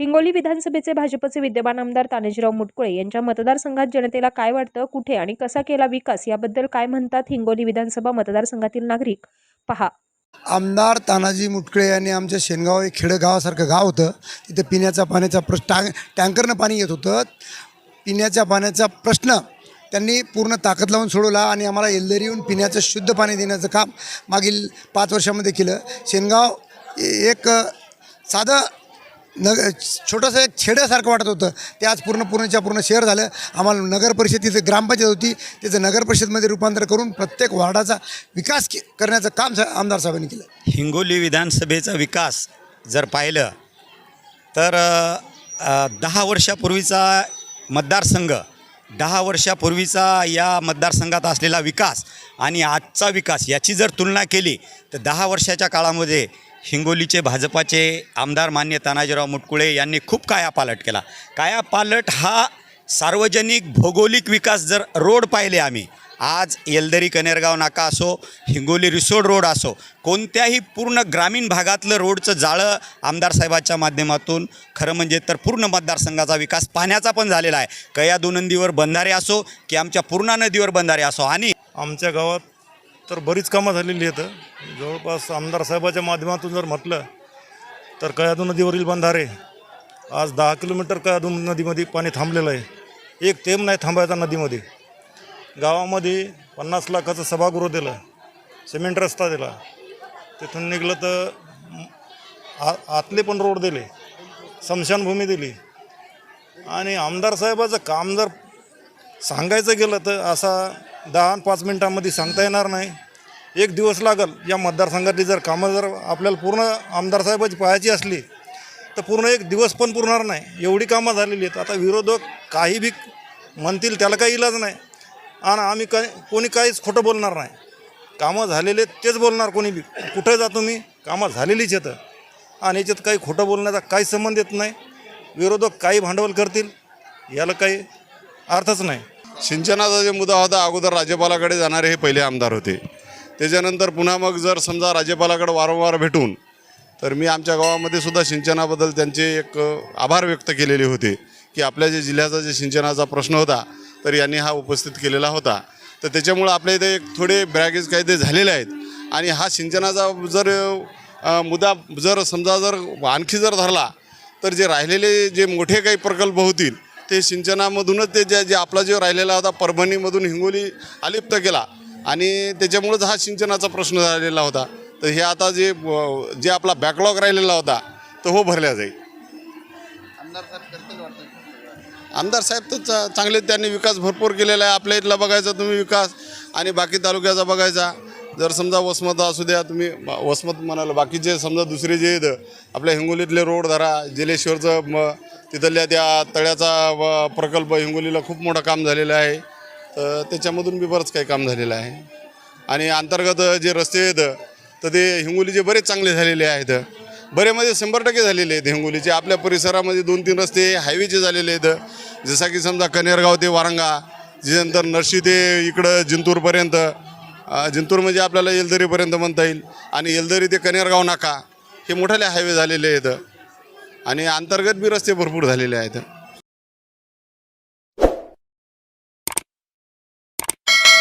हिंगोली विधानसभेचे भाजपचे विद्यमान आमदार तानाजीराव मुटकुळे यांच्या मतदारसंघात जनतेला काय वाटतं कुठे आणि कसा केला विकास याबद्दल काय म्हणतात हिंगोली विधानसभा मतदारसंघातील नागरिक? पहा. आमदार तानाजी मुटकळे यांनी आमच्या शेनगाव एक खेडेगावासारखं गाव होतं. तिथे पिण्याच्या पाण्याचा प्रश्न टँक टँकरनं पाणी येत होतं. पिण्याच्या पाण्याचा प्रश्न त्यांनी पूर्ण ताकद लावून सोडवला आणि आम्हाला एल्दरी येऊन पिण्याचं शुद्ध पाणी देण्याचं काम मागील पाच वर्षामध्ये केलं. शेनगाव एक साधं नग छोटंसं एक छेड्यासारखं वाटत होतं. ते आज पूर्ण पूर्णच्या पूर्ण शहर झालं. आम्हाला नगर परिषदेचं ग्रामपंचायत होती त्याचं नगर परिषदमध्ये रूपांतर करून प्रत्येक वार्डाचा विकास के करण्याचं काम सा- आमदार साहेबांनी केलं. हिंगोली विधानसभेचा विकास जर पाहिलं तर दहा वर्षापूर्वीचा मतदारसंघ दहा वर्षापूर्वीचा या मतदारसंघात असलेला विकास आणि आजचा विकास याची जर तुलना केली तर दहा वर्षाच्या काळामध्ये हिंगोलीचे भाजपाचे आमदार मान्य तानाजीराव मुटकुळे यांनी खूप कायापालट केला. कायापालट हा सार्वजनिक भौगोलिक विकास जर रोड पाहिले आम्ही आज येलदरी कनेरगाव नाका असो हिंगोली रिसोड रोड असो कोणत्याही पूर्ण ग्रामीण भागातलं रोडचं जाळं आमदार साहेबाच्या माध्यमातून खरं म्हणजे तर पूर्ण मतदारसंघाचा विकास पाण्याचा पण झालेला आहे. कया दोनंदीवर बंधारे असो की आमच्या पूर्णा नदीवर बंधारे असो. आणि आमच्या गावात तर बरीच कामं झालेली आहेत. जवळपास आमदार साहेबाच्या माध्यमातून जर म्हटलं तर कयादू नदीवरील बंधारे आज दहा किलोमीटर कयादू नदीमध्ये पाणी थांबलेलं आहे. एक थेंब नाही थांबायचा नदीमध्ये. गावामध्ये पन्नास लाखाचं सभागृह दिलं सिमेंट रस्ता दिला. तिथून निघलं तर आ आतले पण रोड दिले स्मशानभूमी दिली. आणि आमदार साहेबाचं काम जर सांगायचं गेलं तर असा दहा आणि पाच मिनटामध्ये सांगता येणार नाही. एक दिवस लागल या मतदारसंघातली जर कामं जर आपल्याला पूर्ण आमदार साहेबाची पाहायची असली तर पूर्ण एक दिवस पण पुरणार नाही. एवढी कामं झालेली आहेत. आता विरोधक काही बी म्हणतील त्याला काही इलाज नाही. आणि आम्ही काय कोणी काहीच खोटं बोलणार नाही. कामं झालेले तेच बोलणार कोणी बी कुठं जा तुम्ही कामं झालेलीच येतं आणि याच्यात काही खोटं बोलण्याचा काही संबंध येत नाही. विरोधक काही भांडवल करतील याला काही अर्थच नाही. सिंचनाचा जे मुद्दा होता अगोदर राज्यपालाकडे जाणारे हे पहिले आमदार होते. त्याच्यानंतर पुन्हा मग जर समजा राज्यपालाकडे वारंवार भेटून तर मी आमच्या गावामध्ये सुद्धा सिंचनाबद्दल त्यांचे एक आभार व्यक्त केलेले होते की आपल्या जे जिल्ह्याचा जे सिंचनाचा प्रश्न होता तर यांनी हा उपस्थित केलेला होता. तर त्याच्यामुळं आपल्या इथे एक थोडे ब्रॅगेज कायदे झालेले आहेत. आणि हा सिंचनाचा जर मुद्दा जर समजा जर आणखी जर धरला तर जे राहिलेले जे मोठे काही प्रकल्प होतील ते सिंचनामधूनच ते जे जे आपला जो राहिलेला होता परभणीमधून हिंगोली अलिप्त केला. आणि त्याच्यामुळंच हा सिंचनाचा प्रश्न झालेला होता. तर हे आता जे जे आपला बॅकलॉग राहिलेला होता तो हो भरला जाईल. आमदार साहेब तर चांगले त्यांनी विकास भरपूर केलेला आहे. आपल्या इथला बघायचा तुम्ही विकास आणि बाकी तालुक्याचा बघायचा. जर समजा वसमत असू द्या तुम्ही वसमत म्हणाल बाकीचे समजा दुसरे जे आहेत आपल्या हिंगोलीतले रोड धरा जलेश्वरचं तिथल्या त्या तळ्याचा व प्रकल्प हिंगोलीला खूप मोठं काम झालेलं आहे. तर त्याच्यामधून बी बरंच काही काम झालेलं आहे. आणि अंतर्गत जे रस्ते आहेत तर ते हिंगोलीचे बरेच चांगले झालेले आहेत. बरेमध्ये शंभर टक्के झालेले आहेत हिंगोलीचे. आपल्या परिसरामध्ये दोन तीन रस्ते हायवेचे झालेले आहेत. जसा की समजा कनेरगाव ते वारंगा त्याच्यानंतर नरशी ते इकडं जिंतूरपर्यंत जिंतूर म्हणजे आपल्याला येलदरीपर्यंत म्हणता येईल. आणि येलदरी ते कनेरगाव नाका हे मोठाले हायवे झालेले आहेत. आणि अंतर्गत बी रस्ते भरपूर झालेले आहेत.